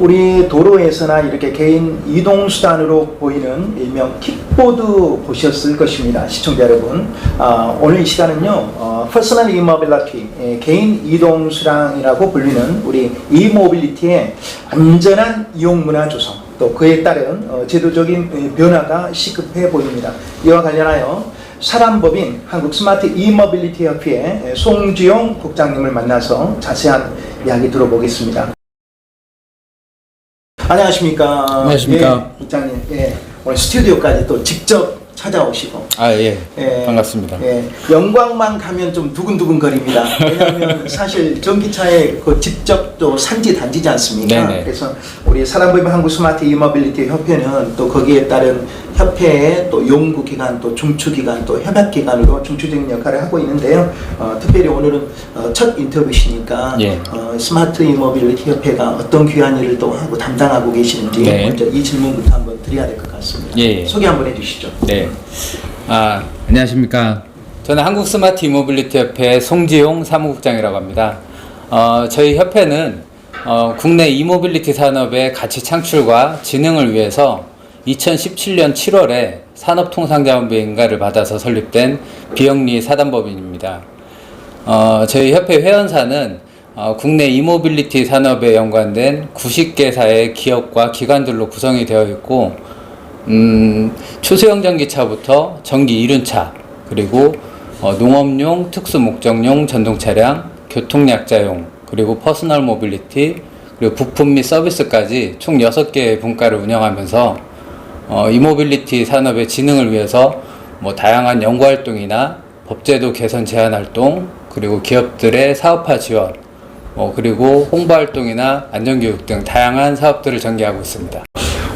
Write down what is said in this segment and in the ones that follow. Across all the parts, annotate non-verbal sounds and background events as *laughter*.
우리 도로에서나 이렇게 개인 이동 수단으로 보이는 일명 킥보드 보셨을 것입니다. 시청자 여러분. 아, 오늘 이 시간은요, 어, Personal 예, 개인 이동 수단이라고 불리는 우리 이모빌리티의 안전한 이용 문화 조성, 또 그에 따른 어, 제도적인 예, 변화가 시급해 보입니다. 이와 관련하여 사람법인 한국 스마트 이모빌리티 협회의 예, 송지용 국장님을 만나서 자세한 이야기 들어보겠습니다. 안녕하십니까. 안녕하십니까. 예, 국장님. 예, 오늘 스튜디오까지 또 직접 찾아오시고. 아, 예. 예, 반갑습니다. 예, 영광만 가면 좀 두근두근 거립니다. 왜냐하면 *laughs* 사실 전기차의 그 직접 또 산지 단지지 않습니까? 네네. 그래서 우리 사람법인 한국 스마트 이모빌리티 협회는 또 거기에 따른 협회의 또 연구기관 또 중추기관 또 협약기관으로 중추적인 역할을 하고 있는데요. 어, 특별히 오늘은 어, 첫 인터뷰시니까 예. 어, 스마트 이모빌리티 협회가 어떤 귀한 일을 또 하고 담당하고 계시는지 네. 먼저 이 질문부터 한번 드려야 될 것 같습니다. 예, 예. 소개 한번 해주시죠. 네. 아, 안녕하십니까. 저는 한국 스마트 이모빌리티 협회 송지용 사무국장이라고 합니다. 어, 저희 협회는 어, 국내 이모빌리티 산업의 가치 창출과 진흥을 위해서 2017년 7월에 산업통상자원부 인가를 받아서 설립된 비영리 사단법인입니다. 어, 저희 협회 회원사는 어, 국내 이모빌리티 산업에 연관된 90개사의 기업과 기관들로 구성이 되어 있고 음, 초소형 전기차부터 전기 이륜차 그리고 어, 농업용 특수 목적용 전동 차량, 교통약자용 그리고 퍼스널 모빌리티 그리고 부품 및 서비스까지 총 6개의 분과를 운영하면서 어, 이모빌리티 산업의 진흥을 위해서 뭐 다양한 연구 활동이나 법제도 개선 제한 활동 그리고 기업들의 사업화 지원 뭐 그리고 홍보 활동이나 안전교육 등 다양한 사업들을 전개하고 있습니다.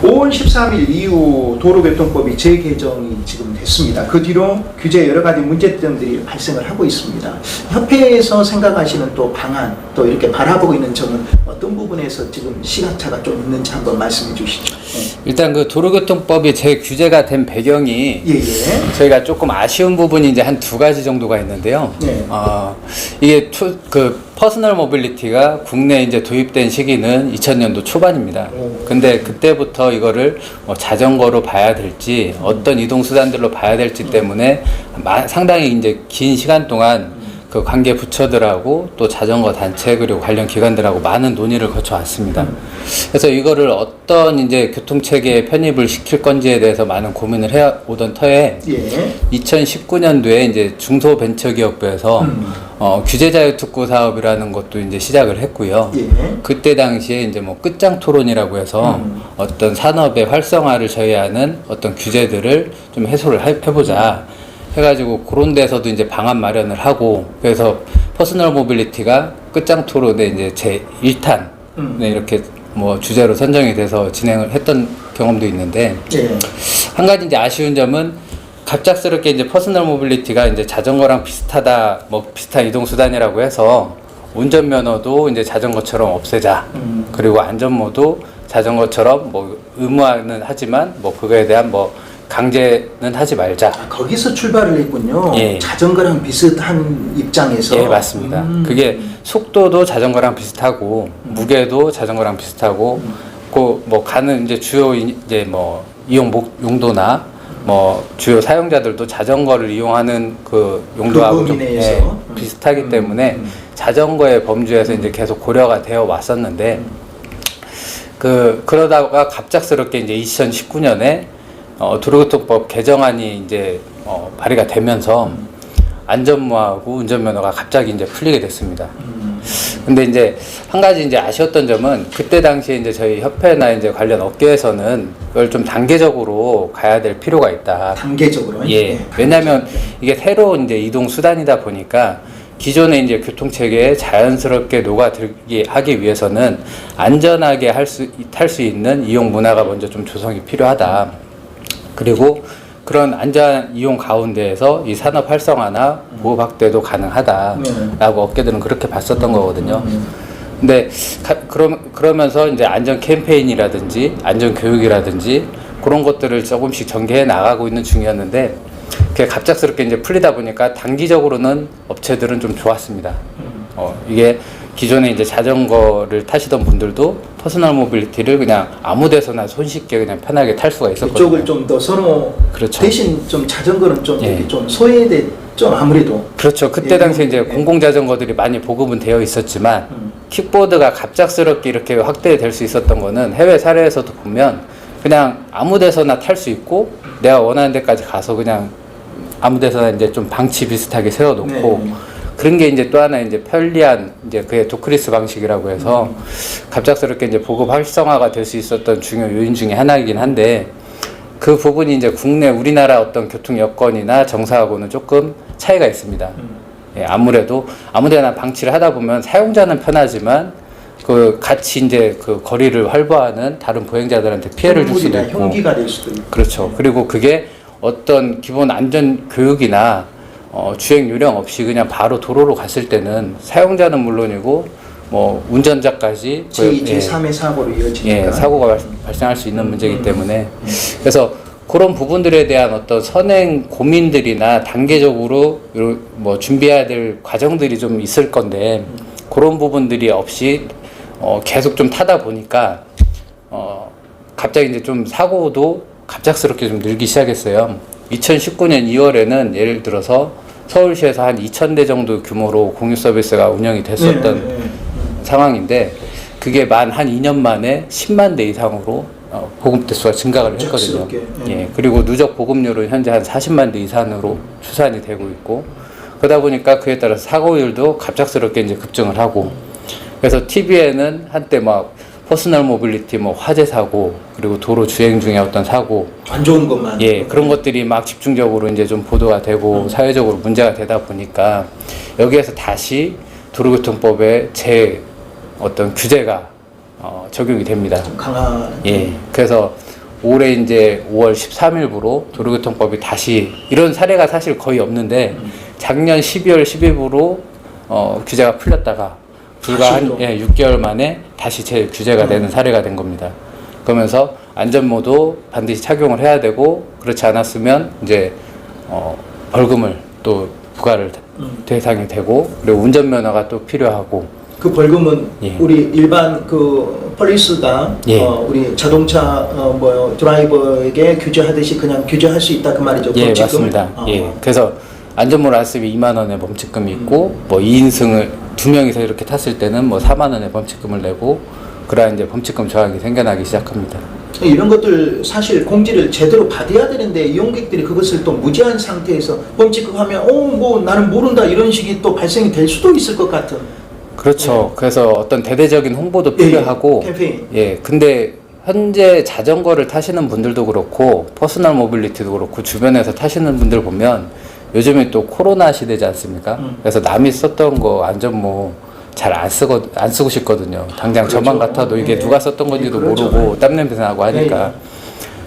5월 13일 이후 도로교통법이 재개정이 지금 됐습니다. 그 뒤로 규제 여러 가지 문제점들이 발생을 하고 있습니다. 협회에서 생각하시는 또 방안, 또 이렇게 바라보고 있는 점은 어떤 부분에서 지금 시각차가 좀 있는지 한번 말씀해 주시죠. 일단 그 도로교통법이 재규제가 된 배경이 예, 예. 저희가 조금 아쉬운 부분이 이제 한 두 가지 정도가 있는데요. 네. 어, 이게 초, 그 퍼스널 모빌리티가 국내에 이제 도입된 시기는 2000년도 초반입니다. 오. 근데 그때부터 이거를 뭐 자전거로 봐야 될지 어떤 이동 수단들로 봐야 될지 때문에 마- 상당히 이제 긴 시간 동안 그 관계 부처들하고 또 자전거 단체 그리고 관련 기관들하고 많은 논의를 거쳐 왔습니다. 그래서 이거를 어떤 이제 교통 체계에 편입을 시킬 건지에 대해서 많은 고민을 해 오던 터에 예. 2019년도에 이제 중소벤처기업부에서 음. 어, 규제자유 특구 사업이라는 것도 이제 시작을 했고요. 예. 그때 당시에 이제 뭐 끝장 토론이라고 해서 음. 어떤 산업의 활성화를 저해하는 어떤 규제들을 좀 해소를 해- 해보자 해가지고 그런 데서도 이제 방안 마련을 하고 그래서 퍼스널 모빌리티가 끝장 토론에 이제 제 1탄 음. 네, 이렇게 뭐 주제로 선정이 돼서 진행을 했던 경험도 있는데 예. 한 가지 이제 아쉬운 점은 갑작스럽게 이제 퍼스널 모빌리티가 이제 자전거랑 비슷하다, 뭐 비슷한 이동 수단이라고 해서 운전면허도 이제 자전거처럼 없애자. 음. 그리고 안전모도 자전거처럼 뭐 의무화는 하지만 뭐 그거에 대한 뭐 강제는 하지 말자. 아, 거기서 출발을 했군요. 예. 자전거랑 비슷한 입장에서. 예, 맞습니다. 음. 그게 속도도 자전거랑 비슷하고 무게도 자전거랑 비슷하고 그뭐 가는 이제 주요 이- 이제 뭐 이용 목 용도나 뭐 주요 사용자들도 자전거를 이용하는 그 용도하고 그좀 범위 예. 비슷하기 음, 때문에 음. 자전거의 범주에서 이제 계속 고려가 되어 왔었는데 그 그러다가 갑작스럽게 이제 2019년에 어, 도로교통법 개정안이 이제 어, 발의가 되면서 안전모하고 운전면허가 갑자기 이제 풀리게 됐습니다. 음. 근데 이제 한 가지 이제 아쉬웠던 점은 그때 당시에 이제 저희 협회나 이제 관련 업계에서는 그걸 좀 단계적으로 가야 될 필요가 있다. 단계적으로. 예. 왜냐하면 이게 새로운 이제 이동 수단이다 보니까 기존의 이제 교통 체계에 자연스럽게 녹아들게 하기 위해서는 안전하게 할 수 탈 수 있는 이용 문화가 먼저 좀 조성이 필요하다. 그리고 그런 안전 이용 가운데에서 이 산업 활성화나 보호 확대도 가능하다라고 업계들은 그렇게 봤었던 거거든요. 근데 가- 그러, 그러면서 이제 안전 캠페인이라든지 안전 교육이라든지 그런 것들을 조금씩 전개해 나가고 있는 중이었는데 그게 갑작스럽게 이제 풀리다 보니까 단기적으로는 업체들은 좀 좋았습니다. 어, 이게 기존에 이제 자전거를 타시던 분들도 퍼스널 모빌리티를 그냥 아무 데서나 손쉽게 그냥 편하게 탈 수가 있었거든요. 그쪽을 좀더 선호 그렇죠. 대신 좀 자전거는 좀 예. 좀 소외됐죠 아무래도 그렇죠. 그때 예, 당시에 이제 예. 공공 자전거들이 많이 보급은 되어 있었지만 음. 킥보드가 갑작스럽게 이렇게 확대될 수 있었던 거는 해외 사례에서도 보면 그냥 아무 데서나 탈 수 있고 내가 원하는 데까지 가서 그냥 아무 데서나 이제 좀 방치 비슷하게 세워놓고 네. 그런 게 이제 또 하나 이제 편리한 이제 그게 도크리스 방식이라고 해서 갑작스럽게 이제 보급 활성화가 될 수 있었던 중요 요인 중에 하나이긴 한데 그 부분이 이제 국내 우리나라 어떤 교통 여건이나 정사하고는 조금 차이가 있습니다. 예, 아무래도 아무데나 방치를 하다 보면 사용자는 편하지만 그 같이 이제 그 거리를 활보하는 다른 보행자들한테 피해를 줄 수도 흉물이나 있고 흉기가 될 수도 있고 그렇죠. 그리고 그게 어떤 기본 안전 교육이나 어, 주행 요령 없이 그냥 바로 도로로 갔을 때는 사용자는 물론이고 뭐 운전자까지 제2, 그, 예, 제3의 사고로 이어지니까. 예, 사고가 발, 발생할 수 있는 문제이기 때문에. 그래서 그런 부분들에 대한 어떤 선행 고민들이나 단계적으로 요- 뭐 준비해야 될 과정들이 좀 있을 건데 그런 부분들이 없이 어, 계속 좀 타다 보니까 어, 갑자기 이제 좀 사고도 갑작스럽게 좀 늘기 시작했어요. 2019년 2월에는 예를 들어서 서울시에서 한 2,000대 정도 규모로 공유 서비스가 운영이 됐었던 네, 네, 네. 상황인데 그게 만 한 2년 만에 10만 대 이상으로 어, 보급 대수가 증가를 했거든요. 예. 예. 그리고 누적 보급률은 현재 한 40만 대 이상으로 추산이 되고 있고 그러다 보니까 그에 따라서 사고율도 갑작스럽게 이제 급증을 하고 그래서 TV에는 한때 막 퍼스널 모빌리티 뭐 화재 사고 그리고 도로 주행 중에 어떤 사고. 안 좋은 것만. 예, 그런 것들이 막 집중적으로 이제 좀 보도가 되고 사회적으로 문제가 되다 보니까 여기에서 다시 도로교통법에 제 어떤 규제가 어, 적용이 됩니다. 좀 강한 예, 그래서 올해 이제 5월 13일부로 도로교통법이 다시 이런 사례가 사실 거의 없는데 작년 12월 10일부로 어, 규제가 풀렸다가 불과 한 또? 예, 6개월 만에 다시 재 규제가 되는 사례가 된 겁니다. 그러면서 안전모도 반드시 착용을 해야 되고 그렇지 않았으면 이제 어, 벌금을 또 부과를 음. 대상이 되고 그리고 운전면허가 또 필요하고 그 벌금은 예. 우리 일반 그 폴리스가 예. 어, 우리 자동차 어, 뭐 드라이버에게 규제하듯이 그냥 규제할 수 있다 그 말이죠. 예? 맞습니다. 어. 예. 그래서 안전모를 안 쓰면 2만 원의 범칙금이 있고 뭐 2인승을 두 명이서 이렇게 탔을 때는 뭐 4만 원의 범칙금을 내고 그러한 이제 범칙금 조항이 생겨나기 시작합니다. 이런 것들 사실 공지를 제대로 받아야 되는데 이용객들이 그것을 또 무지한 상태에서 범칙금 하면 어뭐 나는 모른다 이런 식이 또 발생이 될 수도 있을 것 같은 그렇죠. 그래서 어떤 대대적인 홍보도 예, 예. 필요하고 캠페인. 예. 근데 현재 자전거를 타시는 분들도 그렇고 퍼스널 모빌리티도 그렇고 주변에서 타시는 분들 보면 요즘에 또 코로나 시대지 않습니까? 음. 그래서 남이 썼던 거 안전모 잘 안 쓰거 안 쓰고 싶거든요. 당장 그렇죠. 저만 같아도 이게 네. 누가 썼던 네, 건지도 그렇죠. 모르고 땀 냄새 나고 하니까.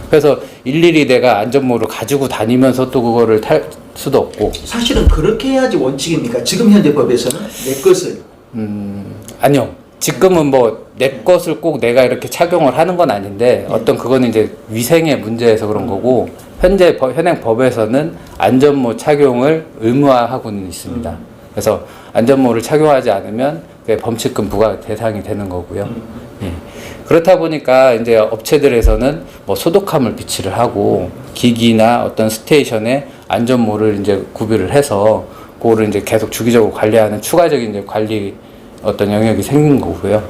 그래서 일일이 내가 안전모를 가지고 다니면서 또 그거를 탈 수도 없고 사실은 그렇게 해야지 원칙입니까? 지금 현재 법에서는 내 것을 음, 아니요. 지금은 뭐 내 것을 꼭 내가 이렇게 착용을 하는 건 아닌데 어떤 그거는 이제 위생의 문제에서 그런 거고 현재 법- 현행 법에서는 안전모 착용을 의무화하고는 있습니다. 그래서 안전모를 착용하지 않으면 범칙금 부과 대상이 되는 거고요. 예. 그렇다 보니까 이제 업체들에서는 뭐 소독함을 비치를 하고 기기나 어떤 스테이션에 안전모를 이제 구비를 해서 그거를 이제 계속 주기적으로 관리하는 추가적인 이제 관리 어떤 영역이 생긴 거고요.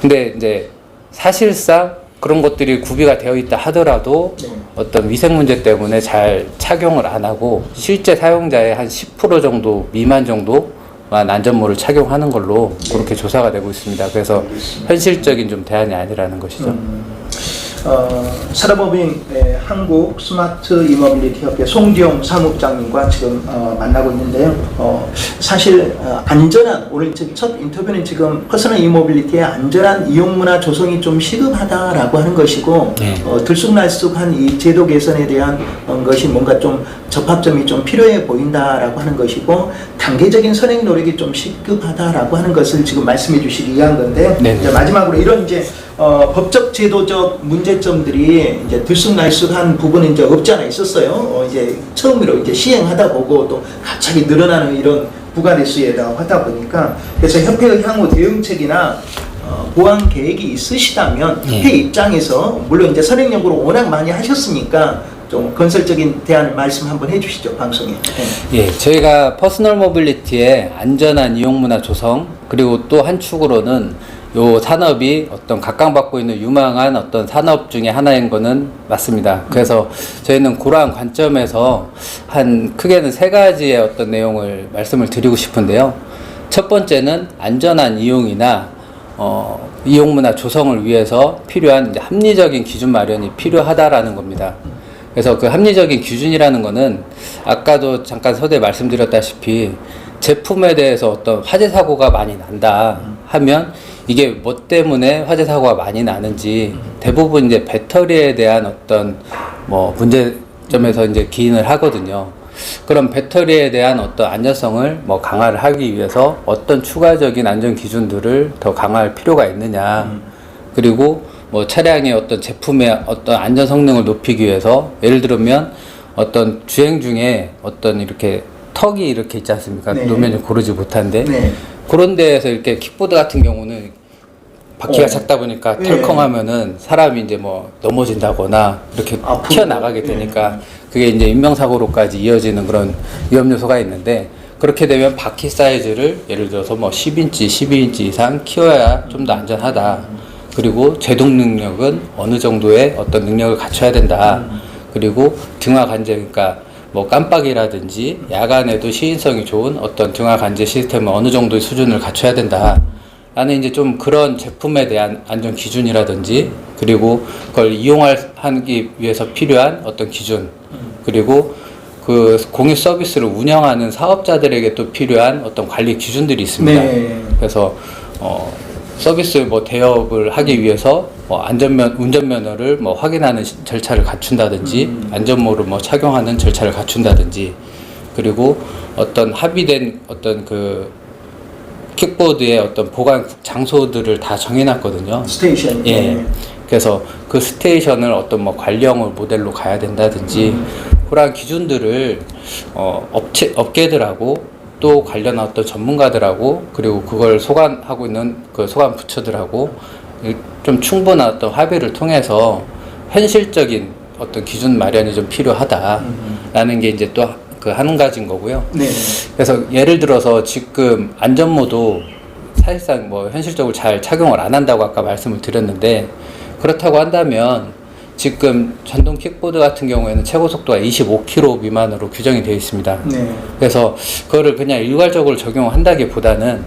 근데 이제 사실상 그런 것들이 구비가 되어 있다 하더라도 네. 어떤 위생 문제 때문에 잘 착용을 안 하고 실제 사용자의 한 10% 정도 미만 정도만 안전모를 착용하는 걸로 그렇게 조사가 되고 있습니다. 그래서 현실적인 좀 대안이 아니라는 것이죠. 어, 사라법인 예, 한국 스마트 이모빌리티 협회 송지용 사무국장님과 지금 어, 만나고 있는데요. 어, 사실 어, 안전한 오늘 첫 인터뷰는 지금 퍼스널 이모빌리티의 안전한 이용 문화 조성이 좀 시급하다라고 하는 것이고 네. 어, 들쑥날쑥한 이 제도 개선에 대한 어, 것이 뭔가 좀 접합점이 좀 필요해 보인다라고 하는 것이고 단계적인 선행 노력이 좀 시급하다라고 하는 것을 지금 말씀해 주시기 위한 건데 네. 이제 마지막으로 이런 이제 어, 법적 제도적 문제점들이 이제 들쑥날쑥한 부분은 이제 없지 않아 있었어요. 어, 이제 처음으로 이제 시행하다 보고 또 갑자기 늘어나는 이런 부가 대수에다가 하다 보니까 그래서 협회의 향후 대응책이나 어, 보완 계획이 있으시다면 예. 협회 입장에서 물론 이제 선행력으로 워낙 많이 하셨으니까 좀 건설적인 대안을 말씀 한번 해주시죠 방송에. 네. 예, 저희가 퍼스널 모빌리티의 안전한 이용 문화 조성 그리고 또 한 축으로는 요 산업이 어떤 각광받고 있는 유망한 어떤 산업 중에 하나인 거는 맞습니다. 그래서 저희는 그러한 관점에서 한 크게는 세 가지의 어떤 내용을 말씀을 드리고 싶은데요. 첫 번째는 안전한 이용이나 어, 이용 문화 조성을 위해서 필요한 합리적인 기준 마련이 필요하다라는 겁니다. 그래서 그 합리적인 기준이라는 거는 아까도 잠깐 서두에 말씀드렸다시피 제품에 대해서 어떤 화재 사고가 많이 난다 하면 이게 뭐 때문에 화재 사고가 많이 나는지 대부분 이제 배터리에 대한 어떤 뭐 문제점에서 이제 기인을 하거든요. 그럼 배터리에 대한 어떤 안전성을 뭐 강화를 하기 위해서 어떤 추가적인 안전 기준들을 더 강화할 필요가 있느냐. 그리고 뭐 차량의 어떤 제품의 어떤 안전 성능을 높이기 위해서 예를 들면 어떤 주행 중에 어떤 이렇게 턱이 이렇게 있지 않습니까? 네. 노면을 고르지 못한데 네. 그런 데에서 이렇게 킥보드 같은 경우는 바퀴가 어. 작다 보니까 네. 털컹하면은 사람이 이제 뭐 넘어진다거나 이렇게 아프고. 튀어나가게 되니까 그게 이제 인명사고로까지 이어지는 그런 위험 요소가 있는데 그렇게 되면 바퀴 사이즈를 예를 들어서 뭐 10인치, 12인치 이상 키워야 좀 더 안전하다. 그리고 제동 능력은 어느 정도의 어떤 능력을 갖춰야 된다. 그리고 등화 간제, 그러니까 뭐 깜빡이라든지 야간에도 시인성이 좋은 어떤 등화 간제 시스템은 어느 정도의 수준을 갖춰야 된다. 나는 이제 좀 그런 제품에 대한 안전 기준이라든지 그리고 그걸 이용하기 위해서 필요한 어떤 기준 그리고 그 공유 서비스를 운영하는 사업자들에게 또 필요한 어떤 관리 기준들이 있습니다. 네. 그래서 어 서비스 뭐 대업을 하기 위해서 뭐 안전면 운전면허를 뭐 확인하는 시- 절차를 갖춘다든지 안전모를 뭐 착용하는 절차를 갖춘다든지 그리고 어떤 합의된 어떤 그 킥보드의 어떤 보관 장소들을 다 정해놨거든요. 스테이션. 예. 네. 그래서 그 스테이션을 어떤 뭐 관리형을 모델로 가야 된다든지 그러한 기준들을 어, 업체 업계들하고 또 관련한 어떤 전문가들하고 그리고 그걸 소관하고 있는 그 소관 부처들하고 이- 좀 충분한 어떤 합의를 통해서 현실적인 어떤 기준 마련이 좀 필요하다라는 게 이제 또 그 한 가지인 거고요. 네. 그래서 예를 들어서 지금 안전모도 사실상 뭐 현실적으로 잘 착용을 안 한다고 아까 말씀을 드렸는데 그렇다고 한다면 지금 전동 킥보드 같은 경우에는 최고 속도가 25km 미만으로 규정이 되어 있습니다. 네. 그래서 그거를 그냥 일괄적으로 적용한다기보다는 음,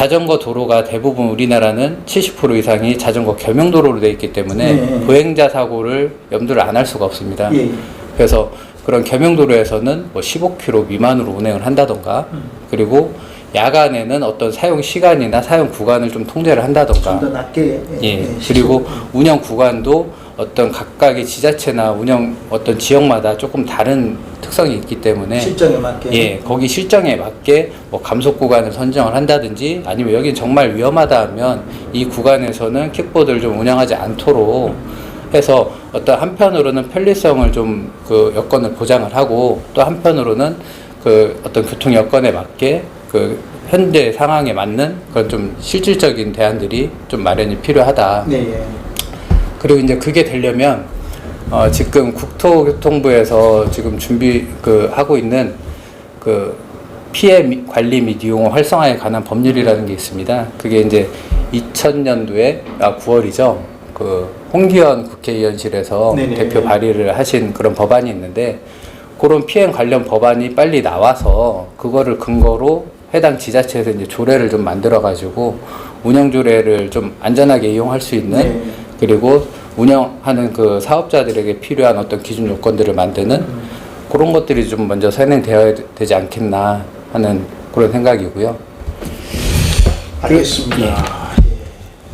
자전거 도로가 대부분 우리나라는 70% 이상이 자전거 겸용 도로로 되어 있기 때문에 네. 보행자 사고를 염두를 안 할 수가 없습니다. 예. 그래서 그런 겸용 도로에서는 뭐 15km 미만으로 운행을 한다던가 그리고 야간에는 어떤 사용 시간이나 사용 구간을 좀 통제를 한다던가 좀 더 낮게. 예 그리고 운영 구간도 어떤 각각의 지자체나 운영 어떤 지역마다 조금 다른 특성이 있기 때문에 실정에 맞게. 예, 거기 실정에 맞게 뭐 감속 구간을 선정을 한다든지 아니면 여긴 정말 위험하다 하면 이 구간에서는 킥보드를 좀 운영하지 않도록 해서 어떤 한편으로는 편리성을 좀 그 여건을 보장을 하고 또 한편으로는 그 어떤 교통 여건에 맞게 그 현재 상황에 맞는 그런 좀 실질적인 대안들이 좀 마련이 필요하다. 네. 예. 그리고 이제 그게 되려면 어, 지금 국토교통부에서 지금 준비 그 하고 있는 그 피해 미- 관리 및 이용 활성화에 관한 법률이라는 게 있습니다. 그게 이제 2000년도에 아 9월이죠. 그 홍기현 국회의원실에서 네네. 대표 발의를 하신 그런 법안이 있는데 그런 피해 관련 법안이 빨리 나와서 그거를 근거로 해당 지자체에서 이제 조례를 좀 만들어 가지고 운영 조례를 좀 안전하게 이용할 수 있는 네. 그리고 운영하는 그 사업자들에게 필요한 어떤 기준 요건들을 만드는 그런 것들이 좀 먼저 선행되어야 되지 않겠나 하는 그런 생각이고요. 알겠습니다. 예.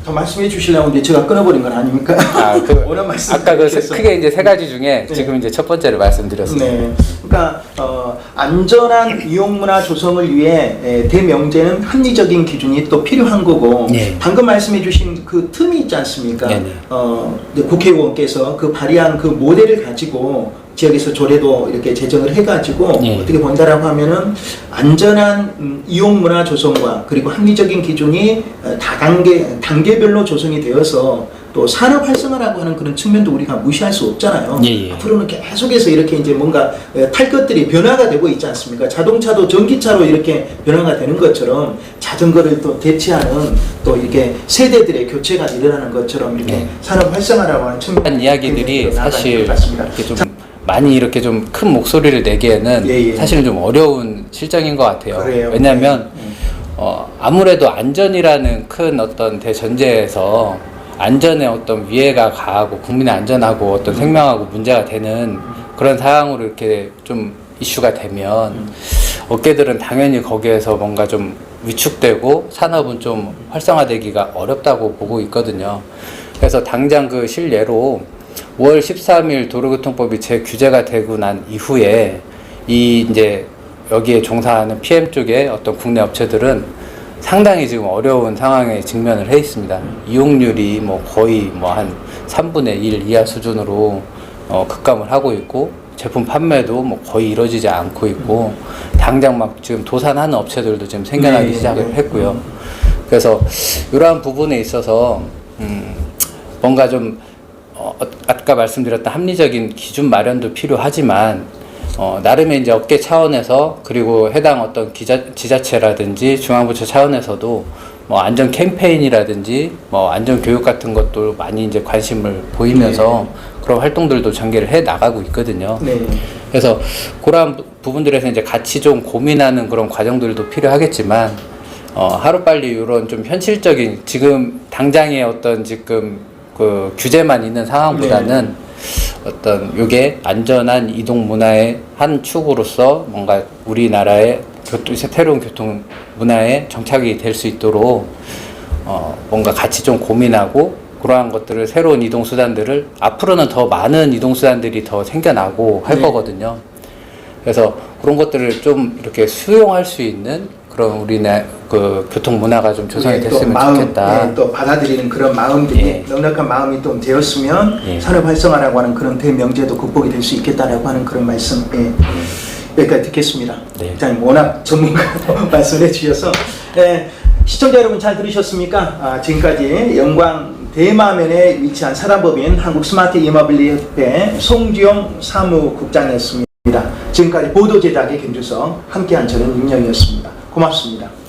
더 말씀해 주시려고 했는데 제가 끊어버린 건 아닙니까? 아, 그 *laughs* 오늘 말씀 아까 그 세-. 크게 이제 세 가지 중에 네. 지금 이제 첫 번째를 말씀드렸습니다. 네. 그러니까 어, 안전한 이용 문화 조성을 위해 에, 대명제는 합리적인 기준이 또 필요한 거고 네. 방금 말씀해주신 그 틈이 있지 않습니까? 네, 네. 어, 이제 국회의원께서 그 발의한 그 모델을 가지고 지역에서 조례도 이렇게 제정을 해가지고 네. 어떻게 본다라고 하면은 안전한 음, 이용 문화 조성과 그리고 합리적인 기준이 어, 다 단계 단계별로 조성이 되어서 또 산업 활성화라고 하는 그런 측면도 우리가 무시할 수 없잖아요. 예, 예. 앞으로는 계속해서 이렇게 이제 뭔가 에, 탈 것들이 변화가 되고 있지 않습니까? 자동차도 전기차로 이렇게 변화가 되는 것처럼 자전거를 또 대체하는 또 이렇게 세대들의 교체가 일어나는 것처럼 이렇게 네. 산업 활성화라고 하는 측면 이야기들이 사실 같습니다. 이렇게 좀 많이 이렇게 좀 큰 목소리를 내기에는 예, 예. 사실은 좀 어려운 실정인 것 같아요. 그래요. 왜냐하면 네. 어, 아무래도 안전이라는 큰 어떤 대전제에서 안전에 어떤 위해가 가하고 국민의 안전하고 어떤 생명하고 문제가 되는 그런 상황으로 이렇게 좀 이슈가 되면 업계들은 당연히 거기에서 뭔가 좀 위축되고 산업은 좀 활성화되기가 어렵다고 보고 있거든요. 그래서 당장 그 실례로 5월 13일 도로교통법이 재규제가 되고 난 이후에 이 이제 여기에 종사하는 PM 쪽의 어떤 국내 업체들은 상당히 지금 어려운 상황에 직면을 해 있습니다. 이용률이 뭐 거의 뭐 한 3분의 1 이하 수준으로 어, 급감을 하고 있고 제품 판매도 뭐 거의 이루어지지 않고 있고 당장 막 지금 도산하는 업체들도 지금 생겨나기 네, 시작을 네. 했고요. 그래서 이러한 부분에 있어서 음, 뭔가 좀 어, 아까 말씀드렸던 합리적인 기준 마련도 필요하지만 어, 나름의 이제 업계 차원에서 그리고 해당 어떤 기자, 지자체라든지 중앙부처 차원에서도 뭐 안전 캠페인이라든지 뭐 안전 교육 같은 것도 많이 이제 관심을 보이면서 그런 활동들도 전개를 해 나가고 있거든요. 네. 그래서 그러한 부- 부분들에서 이제 같이 좀 고민하는 그런 과정들도 필요하겠지만 어, 하루빨리 이런 좀 현실적인 지금 당장의 어떤 지금 그 규제만 있는 상황보다는 어떤 요게 안전한 이동 문화의 한 축으로서 뭔가 우리나라의 교통 새로운 교통 문화의 정착이 될 수 있도록 어, 뭔가 같이 좀 고민하고 그러한 것들을 새로운 이동 수단들을 앞으로는 더 많은 이동 수단들이 더 생겨나고 할 네. 거거든요. 그래서 그런 것들을 좀 이렇게 수용할 수 있는 그런 우리네 그 교통 문화가 좀 조성이 예, 또 됐으면 마음, 좋겠다. 예, 또 받아들이는 그런 마음들이 예. 넉넉한 마음이 좀 되었으면 예. 산업 활성화라고 하는 그런 대명제도 극복이 될 수 있겠다라고 하는 그런 말씀 예. 여기까지 듣겠습니다. 네. 일단 워낙 전문가 *laughs* 말씀해 주셔서 예, 시청자 여러분 잘 들으셨습니까? 아, 지금까지 영광 대마면에 위치한 사단법인 한국 스마트 이모빌리 협회 송지용 사무국장이었습니다. 지금까지 보도 제작의 김주성 함께한 저는 임영이었습니다. 고맙습니다.